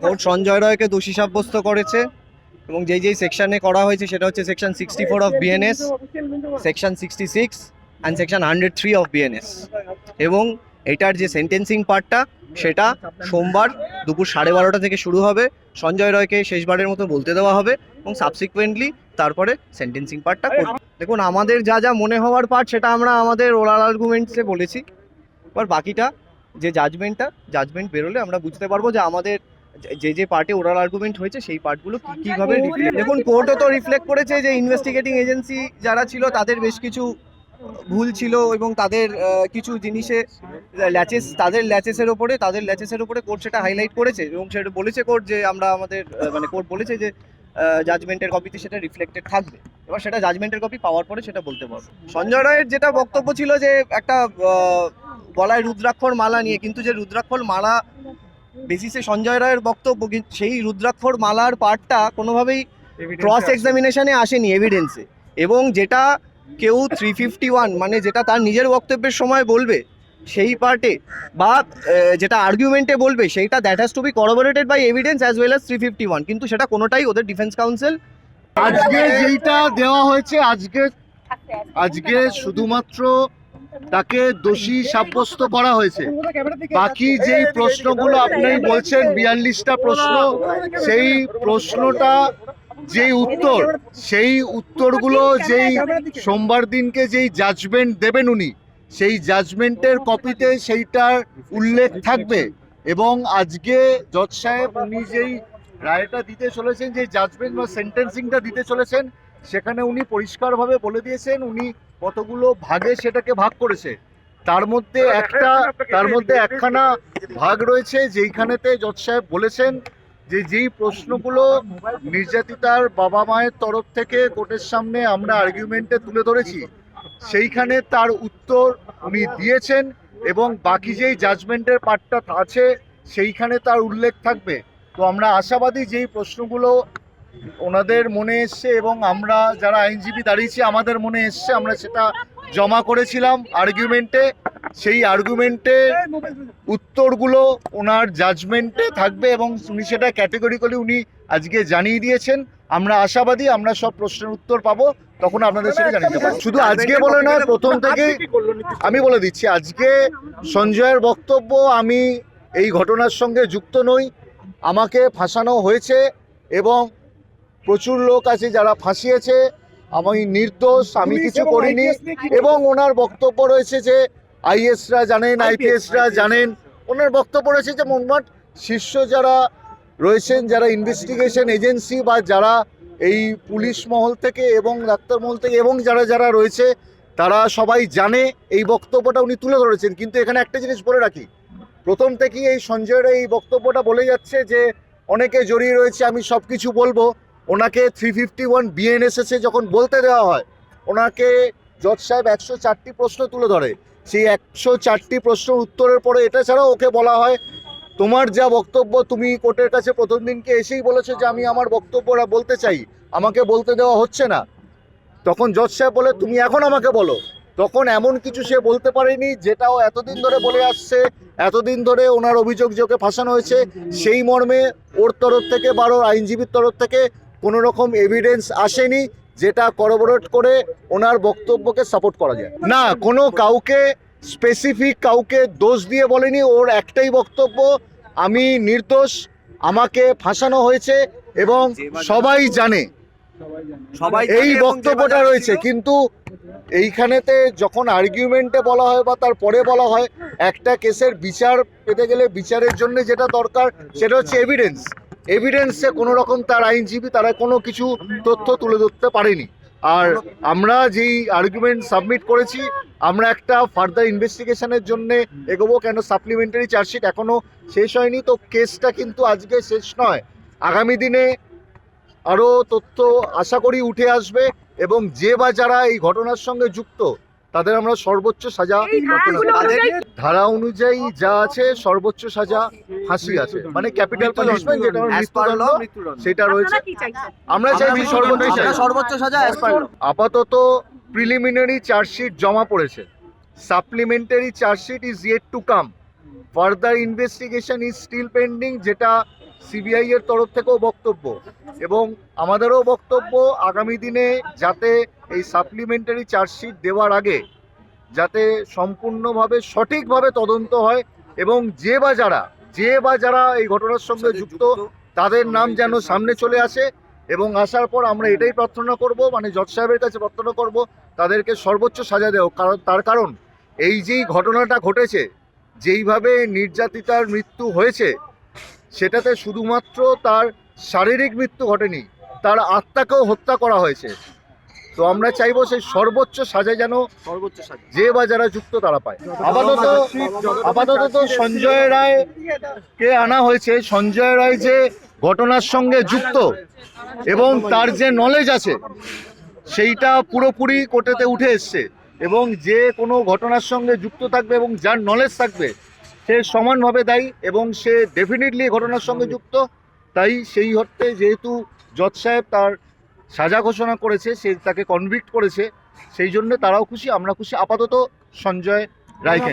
Court Sanjay রয়কে দোষী সাব্যস্ত করেছে এবং যেই যেই সেকশনে করা হয়েছে সেটা হচ্ছে section sixty four of BNS section sixty six and section hundred three of BNS এবং এটার যে সেন্টেন্সিং পার্টটা সেটা সোমবার দুপুর সাড়ে বারোটা থেকে শুরু হবে। সঞ্জয় রয়কে শেষবারের মতো বলতে দেওয়া হবে এবং সাবসিকুয়েন্টলি তারপরে সেন্টেন্সিং পার্টটা করবে দেখুন, আমাদের যা যা মনে হওয়ার পার্ট সেটা আমরা আমাদের ওরাল আর্গুমেন্টসে বলেছি। এবার বাকিটা যে জাজমেন্টটা জাজমেন্ট বেরোলে আমরা বুঝতে পারব যে আমাদের যে- যে পার্টে ওরাল আর্গুমেন্ট হয়েছে সেই পার্টগুলো কি কীভাবে দেখুন কোর্টও তো রিফ্লেক্ট করেছে যে ইনভেস্টিগেটিং এজেন্সি যারা ছিল তাদের বেশ কিছু ভুল ছিল এবং তাদের কিছু জিনিসে ল্যাচেস তাদের ল্যাচেসের ওপরে তাদের ল্যাচেসের ওপরে কোর্ট সেটা হাইলাইট করেছে এবং সেটা বলেছে কোর্ট যে আমরা আমাদের মানে কোর্ট বলেছে যে জাজমেন্টের কপিতে সেটা রিফ্লেক্টেড থাকবে। এবার সেটা জাজমেন্টের কপি পাওয়ার পরে সেটা বলতে পারব সঞ্জয় রায়ের যেটা বক্তব্য ছিল যে একটা গলায় রুদ্রাক্ষর মালা নিয়ে কিন্তু যে রুদ্রাক্ষর মালা বেসিসে সঞ্জয় রায়ের বক্তব্য সেই রুদ্রাক্ষর মালার পার্টটা কোনোভাবেই ক্রস এক্সামিনেশনে আসেনি। এভিডেন্সে এবং যেটা কেউ থ্রি ফিফটি ওয়ান মানে যেটা তার নিজের বক্তব্যের সময় বলবে সেই পার্টে বা যেটা আর্গুমেন্টে বলবে সেইটা that has to be corroborated by evidence as well as three fifty one কিন্তু সেটা কোনোটাই ওদের ডিফেন্স কাউন্সিল আজকে যেইটা দেওয়া হয়েছে আজকে আজকে শুধুমাত্র তাকে দোষী সাব্যস্ত করা হয়েছে। বাকি যেই প্রশ্নগুলো আপনি বলছেন, বিয়াল্লিশটা প্রশ্ন, সেই প্রশ্নটা যেই উত্তর, সেই উত্তরগুলো যেই সোমবার দিনকে যেই জাজমেন্ট দেবেন উনি, সেই জাজমেন্টের কপিতে সেইটার উল্লেখ থাকবে। এবং আজকে জজ সাহেব উনি যেই রায়টা দিতে চলেছেন, যে জাজমেন্ট বা সেন্টেন্সিংটা দিতে চলেছেন, সেখানে উনি পরিষ্কারভাবে বলে দিয়েছেন, উনি কতগুলো ভাগে সেটাকে ভাগ করেছে। তার মধ্যে একটা তার মধ্যে একখানা ভাগ রয়েছে যেইখানেতে জজ সাহেব বলেছেন যে যেই প্রশ্নগুলো নির্যাতিতার বাবা মায়ের তরফ থেকে কোর্টের সামনে আমরা আর্গুমেন্টে তুলে ধরেছি সেইখানে তার উত্তর উনি দিয়েছেন এবং বাকি যেই জাজমেন্টের পার্টটা আছে সেইখানে তার উল্লেখ থাকবে। তো আমরা আশাবাদী যেই প্রশ্নগুলো ওনাদের মনে এসছে এবং আমরা যারা আইনজীবী দাঁড়িয়েছি, আমাদের মনে এসছে, আমরা সেটা জমা করেছিলাম আর্গুমেন্টে সেই আর্গুমেন্টের উত্তরগুলো ওনার জাজমেন্টে থাকবে এবং উনি সেটা ক্যাটেগরিক্যালি উনি আজকে জানিয়ে দিয়েছেন। আমরা আশাবাদী, আমরা সব প্রশ্নের উত্তর পাবো, তখন আপনাদের সেটা জানিয়ে দেবো। শুধু আজকে বলে নয়, প্রথম থেকেই আমি বলে দিচ্ছি, আজকে সঞ্জয়ের বক্তব্য আমি এই ঘটনার সঙ্গে যুক্ত নই, আমাকে ফাঁসানো হয়েছে এবং প্রচুর লোক আছে যারা ফাঁসিয়েছে। আমি নির্দোষ আমি কিছু করিনি। এবং ওনার বক্তব্য রয়েছে যে আইএসরা জানেন আইপিএসরা জানেন। ওনার বক্তব্য রয়েছে যে মোটমাট শীর্ষ যারা রয়েছেন যারা ইনভেস্টিগেশন এজেন্সি বা যারা এই পুলিশ মহল থেকে এবং ডাক্তার মহল থেকে এবং যারা যারা রয়েছে তারা সবাই জানে। এই বক্তব্যটা উনি তুলে ধরেছেন। কিন্তু এখানে একটা জিনিস বলে রাখি। প্রথম থেকেই এই সঞ্জয়ের এই বক্তব্যটা বলে যাচ্ছে যে অনেকে জড়িয়ে রয়েছে আমি সব কিছু বলব। ওনাকে থ্রি ফিফটি ওয়ান বিএনএসএসে যখন বলতে দেওয়া হয়, ওনাকে জজ সাহেব একশো চারটি প্রশ্ন তুলে ধরে। সেই একশো চারটি প্রশ্নের উত্তরের পরে এটা ছাড়াও ওকে বলা হয়, তোমার যা বক্তব্য তুমি কোর্টের কাছে প্রথম দিনকে এসেই বলেছ যে আমি আমার বক্তব্যটা বলতে চাই? আমাকে বলতে দেওয়া হচ্ছে না। তখন জজ সাহেব বলে, তুমি এখন আমাকে বলো। তখন এমন কিছু সে বলতে পারেনি, যেটাও এতদিন ধরে বলে আসছে, এতদিন ধরে ওনার অভিযোগ যে ওকে ফাঁসানো হয়েছে, সেই মর্মে ওর তরফ থেকে বা আইনজীবীর তরফ থেকে কোনো রকম এভিডেন্স আসেনি যেটা করবোরেট করে ওনার বক্তব্যকে সাপোর্ট করা যায়। না কোনো কাউকে স্পেসিফিক কাউকে দোষ দিয়ে বলেনি ওর একটাই বক্তব্য আমি নির্দোষ আমাকে ফাঁসানো হয়েছে এবং সবাই জানে। সবাই এই বক্তব্যটা রয়েছে কিন্তু এইখানেতে যখন আর্গুমেন্টে বলা হয় বা তার পরে বলা হয় একটা কেসের বিচার পেতে গেলে বিচারের জন্য যেটা দরকার সেটা হচ্ছে এভিডেন্স এভিডেন্সে কোনো রকম তার আইনজীবী, তারা কোনো কিছু তথ্য তুলে ধরতে পারেনি। আর আমরা যেই আর্গুমেন্ট সাবমিট করেছি, আমরা একটা ফার্দার ইনভেস্টিগেশনের জন্য এগোবো কেন? সাপ্লিমেন্টারি চার্জশিট এখনও শেষ হয়নি। তো কেসটা কিন্তু আজকে শেষ নয়। আগামী দিনে আরও তথ্য আশা করি উঠে আসবে এবং যে বা যারা এই ঘটনার সঙ্গে যুক্ত তাদের আমরা সর্বোচ্চ সাজা ধারা অনুযায়ী যা আছে সর্বোচ্চ সাজা ফাঁসি আছে। মানে ক্যাপিটাল পানিশমেন্ট যেটা মৃত্যুদণ্ড সেটা রয়েছে। আমরা চাইছি সর্বোচ্চ সাজা। সর্বোচ্চ সাজা আপাতত প্রিলিমিনারি চার্জশিট জমা পড়েছে। Supplementary chargesheet is yet to come further investigation is still pending যেটা সিবিআই এর তরফ থেকেও বক্তব্য এবং আমাদেরও বক্তব্য আগামী দিনে যাতে এই সাপ্লিমেন্টারি চার্জশিট দেওয়ার আগে যাতে সম্পূর্ণভাবে সঠিকভাবে তদন্ত হয় এবং যে বা যারা যে বা যারা এই ঘটনার সঙ্গে যুক্ত তাদের নাম যেন সামনে চলে আসে এবং আসার পর আমরা এটাই প্রার্থনা করব মানে জজ সাহেবের কাছে প্রার্থনা করব তাদেরকে সর্বোচ্চ সাজা দেও কারণ তার কারণ এই যেই ঘটনাটা ঘটেছে যেইভাবে নির্যাতিতার মৃত্যু হয়েছে সেটাতে শুধুমাত্র তার শারীরিক মৃত্যু ঘটেনি তার আত্মাকেও হত্যা করা হয়েছে। তো আমরা চাইব সেই সর্বোচ্চ সাজা যেন সর্বোচ্চ সাজা। যে বা যারা যুক্ত তারা পায়। আপাতত আপাতত তো সঞ্জয় রায় কে আনা হয়েছে সঞ্জয় রায় যে ঘটনার সঙ্গে যুক্ত এবং তার যে নলেজ আছে সেইটা পুরোপুরি কোর্টেতে উঠে এসছে এবং যে কোনো ঘটনার সঙ্গে যুক্ত থাকবে এবং যার নলেজ থাকবে সে সমানভাবে দায়ী এবং সে ডেফিনেটলি ঘটনার সঙ্গে যুক্ত। তাই সেই অর্থে যেহেতু জজ সাহেব তার সাজা ঘোষণা করেছে সে তাকে কনভিক্ট করেছে সেই জন্য তারাও খুশি আমরা খুশি। আপাতত সঞ্জয় রায়কে।